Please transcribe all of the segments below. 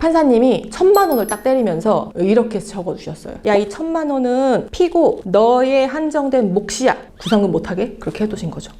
판사님이 천만 원을 딱 때리면서 이렇게 적어주셨어요. 야, 이 천만 원은 피고 너의 한정된 몫이야. 구상금 못하게 그렇게 해두신 거죠.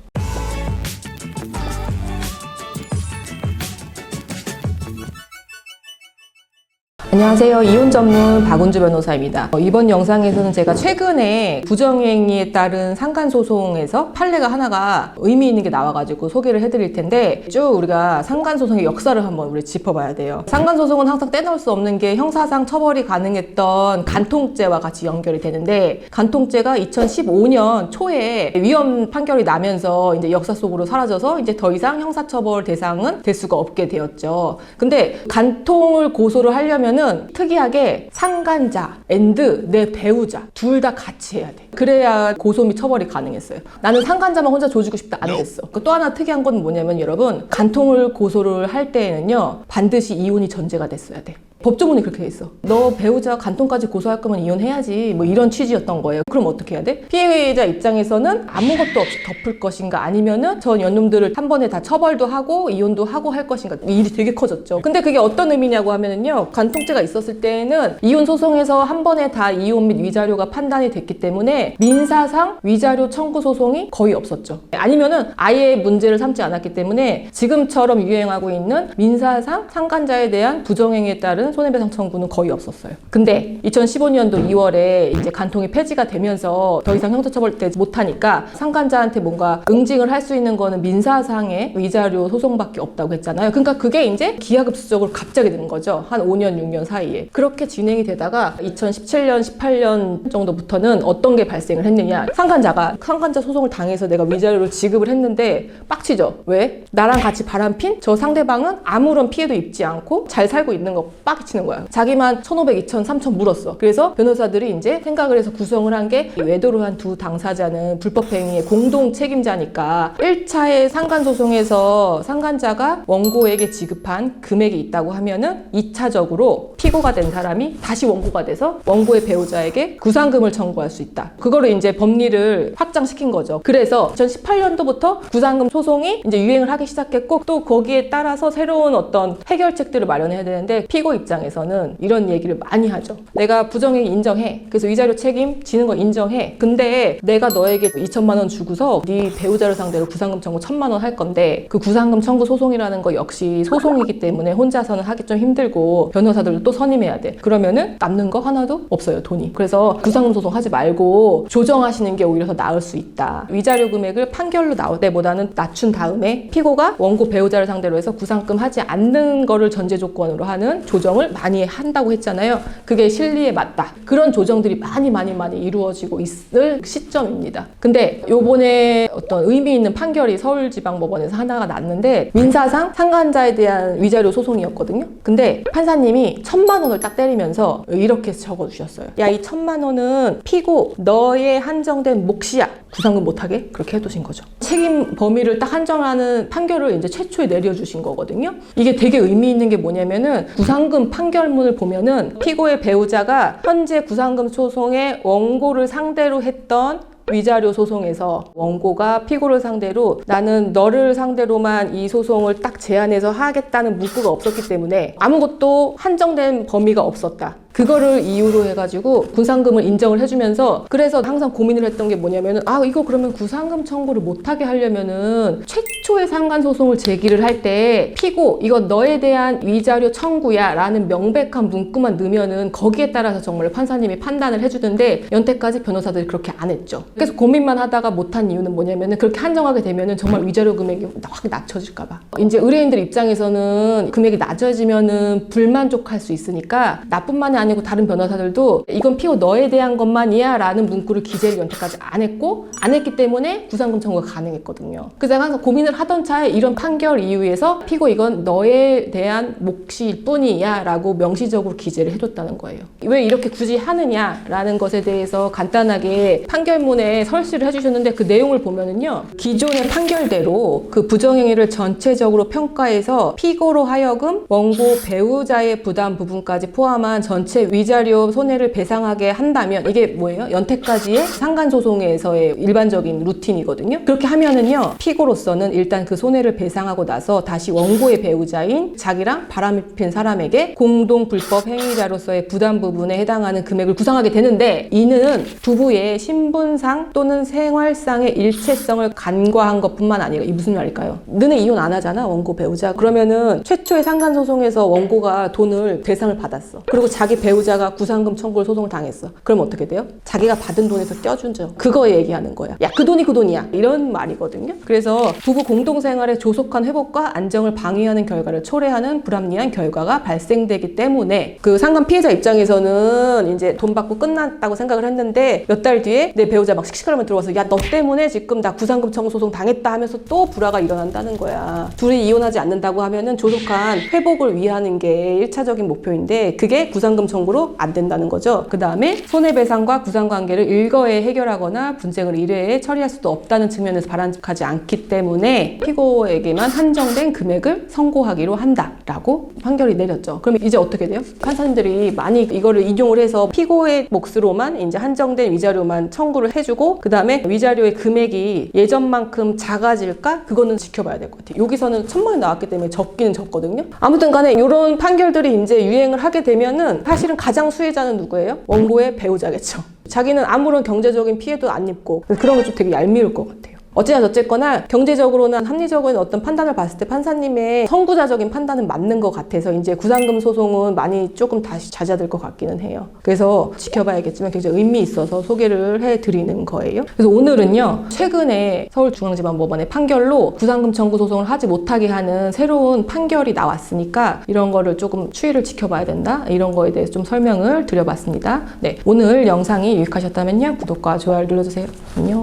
안녕하세요. 이혼 전문 박은주 변호사입니다. 어, 이번 영상에서는 제가 최근에 부정행위에 따른 상간소송에서 판례가 하나가 의미 있는 게 나와가지고 소개를 해드릴 텐데 쭉 우리가 상간소송의 역사를 한번 우리 짚어봐야 돼요. 상간소송은 항상 떼놓을 수 없는 게 형사상 처벌이 가능했던 간통죄와 같이 연결이 되는데 간통죄가 2015년 초에 위헌 판결이 나면서 이제 역사 속으로 사라져서 이제 더 이상 형사처벌 대상은 될 수가 없게 되었죠. 근데 간통을 고소를 하려면 은 특이하게 상간자, 앤드 내 배우자 둘 다 같이 해야 돼. 그래야 고소 및 처벌이 가능했어요. 나는 상간자만 혼자 조지고 싶다 안 됐어. 그또 하나 특이한 건 뭐냐면 여러분 간통을 고소를 할 때에는요 반드시 이혼이 전제가 됐어야 돼. 법조문이 그렇게 돼 있어. 너 배우자 간통까지 고소할 거면 이혼해야지. 뭐 이런 취지였던 거예요. 그럼 어떻게 해야 돼? 피해자 입장에서는 아무것도 없이 덮을 것인가 아니면은 전 연놈들을 한 번에 다 처벌도 하고 이혼도 하고 할 것인가 이 일이 되게 커졌죠. 근데 그게 어떤 의미냐고 하면은요. 간통죄가 있었을 때에는 이혼 소송에서 한 번에 다 이혼 및 위자료가 판단이 됐기 때문에 민사상 위자료 청구 소송이 거의 없었죠. 아니면은 아예 문제를 삼지 않았기 때문에 지금처럼 유행하고 있는 민사상 상간자에 대한 부정행위에 따른 손해배상 청구는 거의 없었어요. 근데 2015년도 2월에 이제 간통이 폐지가 되면서 더 이상 형사처벌되지 못하니까 상간자한테 뭔가 응징을 할 수 있는 거는 민사상의 위자료 소송밖에 없다고 했잖아요. 그러니까 그게 이제 기하급수적으로 갑자기 는 거죠. 한 5년, 6년 사이에. 그렇게 진행이 되다가 2017년, 18년 정도부터는 어떤 게 발생을 했느냐. 상간자가 상간자 소송을 당해서 내가 위자료를 지급을 했는데 빡치죠. 왜? 나랑 같이 바람핀 저 상대방은 아무런 피해도 입지 않고 잘 살고 있는 거 빡 치는 거야. 자기만 1,500, 2,000, 3,000 물었어. 그래서 변호사들이 이제 생각을 해서 구성을 한 게 외도를 한두 당사자는 불법행위의 공동 책임자니까 1차의 상간소송에서 상간자가 원고에게 지급한 금액이 있다고 하면은 2차적으로 피고가 된 사람이 다시 원고가 돼서 원고의 배우자에게 구상금을 청구할 수 있다. 그거를 이제 법리를 확장시킨 거죠. 그래서 2018년도부터 구상금 소송이 이제 유행을 하기 시작했고 또 거기에 따라서 새로운 어떤 해결책들을 마련해야 되는데 피고 입장에서는 이런 얘기를 많이 하죠. 내가 부정행위 인정해. 그래서 위자료 책임 지는 거 인정해. 근데 내가 너에게 2천만 원 주고서 네 배우자를 상대로 구상금 청구 1천만 원 할 건데 그 구상금 청구 소송이라는 거 역시 소송이기 때문에 혼자서는 하기 좀 힘들고 변호사들도 또 선임해야 돼. 그러면은 남는 거 하나도 없어요, 돈이. 그래서 구상금 소송 하지 말고 조정하시는 게 오히려 더 나을 수 있다. 위자료 금액을 판결로 나올 때보다는 낮춘 다음에 피고가 원고 배우자를 상대로 해서 구상금 하지 않는 거를 전제 조건으로 하는 조정을 많이 한다고 했잖아요. 그게 실리에 맞다. 그런 조정들이 많이 많이 많이 이루어지고 있을 시점입니다. 근데 요번에 어떤 의미 있는 판결이 서울지방법원에서 하나가 났는데 민사상 상간자에 대한 위자료 소송이었거든요. 근데 판사님이 천만 원을 딱 때리면서 이렇게 적어 주셨어요. 야, 이 천만 원은 피고 너의 한정된 몫이야. 구상금 못하게 그렇게 해두신 거죠. 책임 범위를 딱 한정하는 판결을 이제 최초에 내려주신 거거든요. 이게 되게 의미 있는 게 뭐냐면은 구상금 판결문을 보면은 피고의 배우자가 현재 구상금 소송의 원고를 상대로 했던 위자료 소송에서 원고가 피고를 상대로 나는 너를 상대로만 이 소송을 딱 제안해서 하겠다는 문구가 없었기 때문에 아무것도 한정된 범위가 없었다. 그거를 이유로 해가지고 구상금을 인정을 해주면서 그래서 항상 고민을 했던 게 뭐냐면은 아 이거 그러면 구상금 청구를 못하게 하려면은 최초의 상간 소송을 제기를 할 때 피고 이거 너에 대한 위자료 청구야 라는 명백한 문구만 넣으면은 거기에 따라서 정말 판사님이 판단을 해주던데 연태까지 변호사들이 그렇게 안 했죠. 그래서 고민만 하다가 못한 이유는 뭐냐면은 그렇게 한정하게 되면은 정말 위자료 금액이 확 낮춰질까봐. 이제 의뢰인들 입장에서는 금액이 낮아지면은 불만족할 수 있으니까 나뿐만이 아니 고 다른 변호사들도 이건 피고 너에 대한 것만이야 라는 문구를 기재를 연태까지 안 했고 안 했기 때문에 구상금 청구가 가능했거든요. 그래서 항상 고민을 하던 차에 이런 판결 이유에서 피고 이건 너에 대한 몫일 뿐이야 라고 명시적으로 기재를 해줬다는 거예요. 왜 이렇게 굳이 하느냐라는 것에 대해서 간단하게 판결문에 설시를 해주셨는데 그 내용을 보면은요. 기존의 판결대로 그 부정행위를 전체적으로 평가해서 피고로 하여금 원고 배우자의 부담 부분까지 포함한 전체 전체 위자료 손해를 배상하게 한다면 이게 뭐예요? 연태까지의 상간소송에서의 일반적인 루틴이거든요. 그렇게 하면은요, 피고로서는 일단 그 손해를 배상하고 나서 다시 원고의 배우자인 자기랑 바람을 핀 사람에게 공동 불법 행위자로서의 부담 부분에 해당하는 금액을 구상하게 되는데 이는 부부의 신분상 또는 생활상의 일체성을 간과한 것뿐만 아니라 이 무슨 말일까요? 너네 이혼 안 하잖아 원고 배우자 그러면은 최초의 상간 소송에서 원고가 돈을 배상을 받았어 그리고 자기 배우자가 구상금 청구를 소송을 당했어. 그럼 어떻게 돼요? 자기가 받은 돈에서 떼어준죠 그거 얘기하는 거야. 야 그 돈이 그 돈이야. 이런 말이거든요. 그래서 부부 공동생활의 조속한 회복과 안정을 방해하는 결과를 초래하는 불합리한 결과가 발생되기 때문에 그 상간 피해자 입장에서는 이제 돈 받고 끝났다고 생각을 했는데 몇 달 뒤에 내 배우자 막 씩씩하면 들어와서 야 너 때문에 지금 나 구상금 청구 소송 당했다 하면서 또 불화가 일어난다는 거야. 둘이 이혼하지 않는다고 하면은 조속한 회복을 위하는 게 1차적인 목표인데 그게 구상금 청구로 안 된다는 거죠 그 다음에 손해배상과 구상관계를 일거에 해결하거나 분쟁을 일회에 처리할 수도 없다는 측면에서 바람직하지 않기 때문에 피고에게만 한정된 금액을 선고하기로 한다라고 판결이 내렸죠. 그럼 이제 어떻게 돼요? 판사님들이 많이 이거를 인용을 해서 피고의 몫으로만 이제 한정된 위자료만 청구를 해주고 그 다음에 위자료의 금액이 예전만큼 작아질까? 그거는 지켜봐야 될 것 같아요. 여기서는 천만 원 나왔기 때문에 적기는 적거든요. 아무튼 간에 이런 판결들이 이제 유행을 하게 되면은 사실 은 가장 수혜자는 누구예요? 원고의 배우자겠죠. 자기는 아무런 경제적인 피해도 안 입고 그런 게 좀 되게 얄미울 것 같아요. 어찌나 저쨌거나 경제적으로는 합리적인 어떤 판단을 봤을 때 판사님의 선구자적인 판단은 맞는 것 같아서 이제 구상금 소송은 많이 조금 다시 잦아들 것 같기는 해요. 그래서 지켜봐야겠지만 굉장히 의미 있어서 소개를 해드리는 거예요. 그래서 오늘은요 최근에 서울중앙지방법원의 판결로 구상금 청구 소송을 하지 못하게 하는 새로운 판결이 나왔으니까 이런 거를 조금 추이를 지켜봐야 된다 이런 거에 대해서 좀 설명을 드려봤습니다. 네 오늘 영상이 유익하셨다면요 구독과 좋아요를 눌러주세요. 안녕.